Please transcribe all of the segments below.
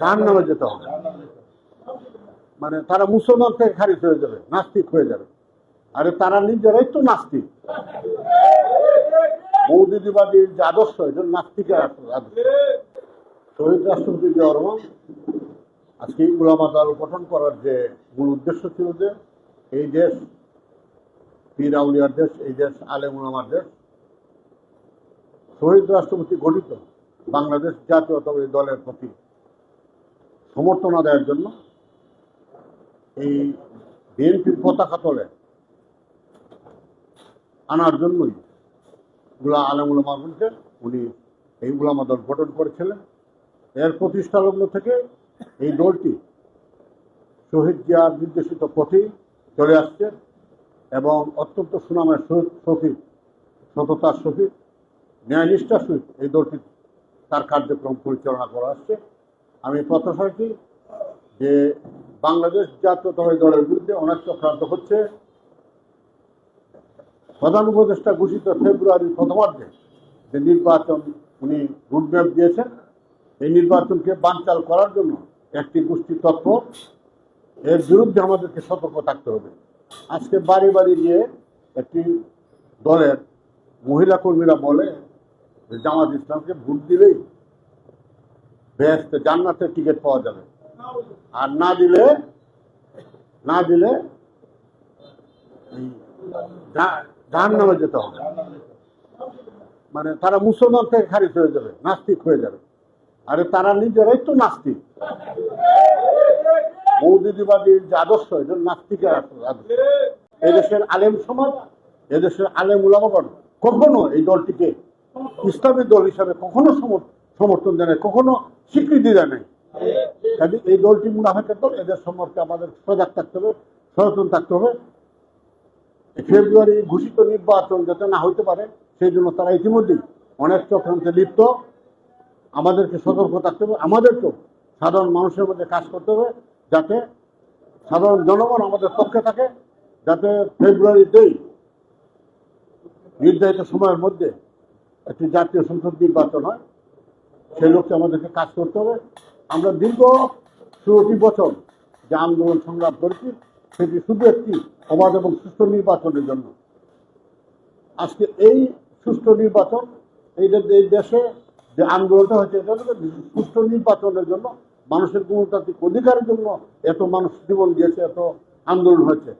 জাহান নামে যেতে হবে। মানে তারা মুসলমান থেকে খারিজ হয়ে যাবে, নাস্তিক হয়ে যাবে। আরে তারা নিজেরাই তো নাস্তিক। মৌদিদিবাদীর যে আদর্শ, এটা নাস্তিকের আদর্শ। শহীদ রাষ্ট্রপতি রহমান আজকে উলামা দল গঠন করার যে মূল উদ্দেশ্য ছিল যে এই দেশ পীর আউলিয়ার দেশ, এই দেশ আলেম উলামার দেশ। শহীদ রাষ্ট্রপতি গঠিত বাংলাদেশ জাতীয়তাবাদী দলের প্রতি সমর্থন আদায়ের জন্য এই বিএনপির পতাকা তলে আনার জন্যই গুলা আলম উলামা বলছেন উনি এই উলামা দল গঠন করেছিলেন। এর প্রতিষ্ঠা লগ্ন থেকে এই দলটি শহীদ জিয়ার নির্দেশিত পথেই চলে আসছে এবং অত্যন্ত সুনামের সহিত সহিত সততার সহিত ন্যায়নিষ্ঠার সহিত এই দলটি তার কার্যক্রম পরিচালনা করা আসছে আমি প্রত্যাশা রাখি যে বাংলাদেশ জাতীয়তাবাদী দলের বিরুদ্ধে অনেক চক্রান্ত হচ্ছে। প্রধান উপদেষ্টা ঘোষিত ফেব্রুয়ারির প্রথমার্ধে যে নির্বাচন উনি রুটম্যাপ দিয়েছেন, এই নির্বাচনকে বানচাল করার জন্য একটি গোষ্ঠী তত্ত্ব, এর বিরুদ্ধে আমাদেরকে সতর্ক থাকতে হবে। আজকে বাড়ি বাড়ি গিয়ে একটি দলের মহিলা কর্মীরা বলে যে জামাত ইসলামকে ভোট দিলেই বেহেস্তে জান্নাতের টিকিট পাওয়া যাবে। আর না দিলে না দিলে জাহান নামে যেতে হবে। মানে তারা মুসলমান থেকে খারিজ হয়ে যাবে, নাস্তিক হয়ে যাবে। আরে তারা নিজেরাই তো নাস্তিক। মৌদিদিবাদীর যে আদর্শ এটা নাস্তিকের আদর্শ। এদেশের আলেম সমাজ, এদেশের আলেম উলামগণ কখনো এই দলটিকে ইসলামী দল হিসাবে কখনো সমর- সমর্থন দেয় কখনো স্বীকৃতি দেয় নাই। কাজে এই দলটি মুনাফেকের দল, এদের সম্পর্কে আমাদের সজাগ থাকতে হবে, সচেতন থাকতে হবে। ফেব্রুয়ারি ঘোষিত নির্বাচন যাতে না হইতে পারে, সেই জন্য তারা ইতিমধ্যেই অনেক চক্রান্তে লিপ্ত। আমাদেরকে সতর্ক থাকতে হবে, আমাদেরকেও সাধারণ মানুষের মধ্যে কাজ করতে হবে, যাতে সাধারণ জনগণ আমাদের পক্ষে থাকে, যাতে ফেব্রুয়ারিতেই নির্ধারিত সময়ের মধ্যে একটি জাতীয় সংসদ নির্বাচন হয়। সেই লক্ষ্যে আমাদেরকে কাজ করতে হবে। আমরা দীর্ঘ ষোলোটি বছর যে আন্দোলন সংগ্রাম করেছি, সেটি শুধু একটি অবাধ এবং সুস্থ নির্বাচনের জন্য। আজকে এই সুষ্ঠু নির্বাচন, এই দেশে যে আন্দোলনটা হচ্ছে এটা নির্বাচনের জন্য, মানুষের গণতান্ত্রিক অধিকারের জন্য এত মানুষ জীবন দিয়েছে, এত আন্দোলন হয়েছে।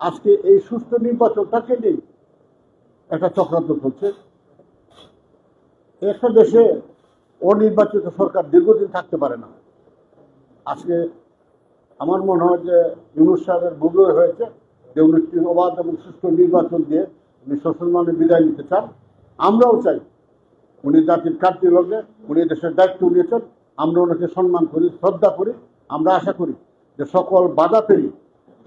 আজকে এই সুষ্ঠু নির্বাচনটাকে নিয়ে একটা চক্রান্ত চলছে। একটা দেশে অনির্বাচিত সরকার দীর্ঘদিন থাকতে পারে না। আজকে আমার মনে হয় যে ইউনুস সাহেবের বুগ্র হয়েছে যে উনি একটি অবাধ এবং সুষ্ঠু নির্বাচন দিয়ে উনি সসম্মানে বিদায় নিতে চান। আমরাও চাই উনি জাতির কার্যে লগ্নে উনি দেশের দায়িত্ব নিয়েছেন। আমরা ওনাকে সম্মান করি, শ্রদ্ধা করি। আমরা আশা করি যে সকল বাধা পেরিয়ে,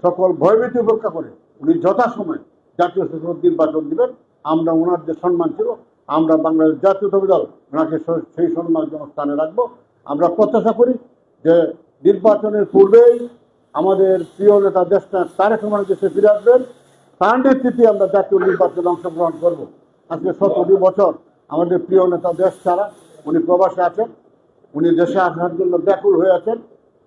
সকল ভয়ভীতি উপেক্ষা করে উনি যথাসময়ে জাতীয় সংসদ নির্বাচন দিবেন। আমরা ওনার যে সম্মান ছিল আমরা বাংলাদেশ জাতীয়তাবাদী দল, ওনাকে সেই সম্মানজনক স্থানে রাখব। আমরা প্রত্যাশা করি যে নির্বাচনের পূর্বেই আমাদের প্রিয় নেতা দেশটা তারেক রহমান দেশে ফিরে আসবেন। তার নেতৃত্বে আমরা জাতীয় নির্বাচনে অংশগ্রহণ করব। আজকে সতেরোটি বছর আমাদের প্রিয় নেতা দেশ ছাড়া উনি প্রবাসে আছেন, উনি দেশে আসার জন্য ব্যাকুল হয়ে আছেন।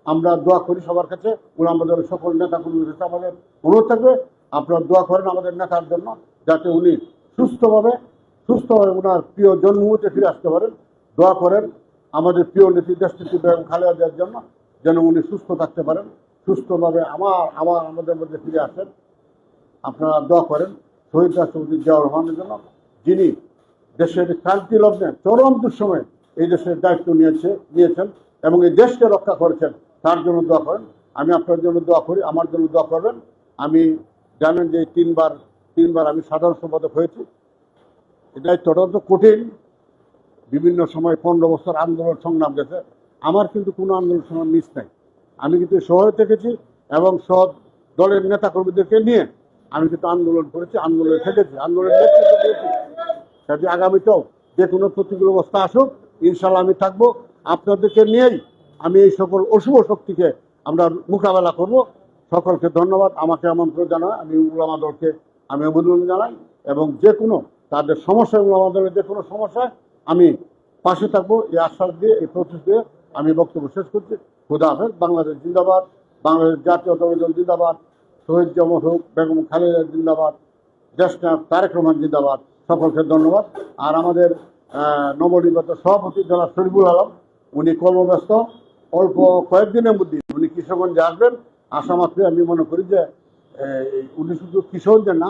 আমরা দোয়া করি সবার কাছে। উনি আমাদের সকল নেতা কর্মীদের কাছে আমাদের অনুরোধ থাকবে। আপনারা দোয়া করেন আমাদের নেতার জন্য, যাতে উনি সুস্থভাবে সুস্থভাবে ওনার প্রিয় জন্মভূমিতে ফিরে আসতে পারেন, দোয়া করেন আমাদের প্রিয় নেত্রী দেশ নেত্রী বেগম খালেদা জিয়ার জন্য, যেন উনি সুস্থ থাকতে পারেন, সুস্থভাবে আমার আমার আমাদের মধ্যে ফিরে আসেন। আপনারা দোয়া করেন শহীদ রাষ্ট্রপতি জিয়াউর রহমানের জন্য, যিনি দেশের ক্রান্তি লগ্নে চরম দুঃসময়ে এই দেশের দায়িত্ব নিয়েছে, নিয়েছেন এবং এই দেশকে রক্ষা করেছেন, তার জন্য দোয়া করেন। আমি আপনার জন্য দোয়া করি, আমার জন্য দোয়া করবেন। আমি জানেন যে তিনবার তিনবার আমি সাধারণ সম্পাদক হয়েছি। এই তদন্ত কঠিন। বিভিন্ন সময় পনেরো বছর আন্দোলন সংগ্রাম গেছে। আমার কিন্তু কোনো আন্দোলন সংগ্রাম মিস নাই। আমি কিন্তু শহরে থেকেছি এবং সব দলের নেতা কর্মীদেরকে নিয়ে আমি কিন্তু আন্দোলন করেছি, আন্দোলনে থেকেছি আন্দোলনের নেতৃত্ব কাজে আগামীতেও যে কোনো প্রতিকূল অবস্থা আসুক ইনশাল্লাহ আমি থাকব। আপনাদেরকে নিয়েই আমি এই সকল অশুভ শক্তিকে আমরা মোকাবেলা করব। সকলকে ধন্যবাদ। আমাকে আমন্ত্রণ জানায়। আমি উলামা দলকে আমি অভিনন্দন জানাই এবং যে কোনো তাদের সমস্যা উলামা দলের যে কোনো সমস্যা আমি পাশে থাকব এই আশ্বাস দিয়ে এই প্রতিশ দিয়ে আমি বক্তব্য শেষ করছি। খুদা হাফেজ বাংলাদেশ জিন্দাবাদ বাংলাদেশ জাতীয়তাবাদী দল জিন্দাবাদ শহীদ জমর হোক বেগম খালেদা জিন্দাবাদ দেশনাথ তারেক রহমান জিন্দাবাদ সকলকে ধন্যবাদ। আর আমাদের আহ, নবনির্বাচিত সভাপতি জনাব শরীফুল আলম উনি কর্মব্যস্ত অল্প কয়েকদিনের মধ্যে উনি কিশোরগঞ্জে আসবেন। আসা মাত্রই আমি মনে করি যে উনি শুধু কিশোরগঞ্জের না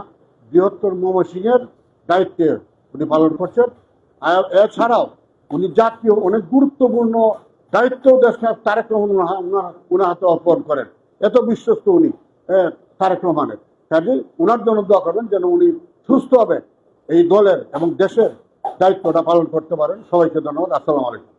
বৃহত্তর ময়মনসিংহের দায়িত্বে উনি পালন করছেন। আর এছাড়াও উনি জাতীয় অনেক গুরুত্বপূর্ণ দায়িত্ব দেশে তারেক রহমান উনার হাতে অর্পণ করেন। এত বিশ্বস্ত উনি তারেক রহমানের। কাজে উনার জন্য দোয়া করবেন যেন উনি সুস্থ হবে এই দলের এবং দেশের দায়িত্বটা পালন করতে পারেন। সবাইকে ধন্যবাদ। আসসালামু আলাইকুম।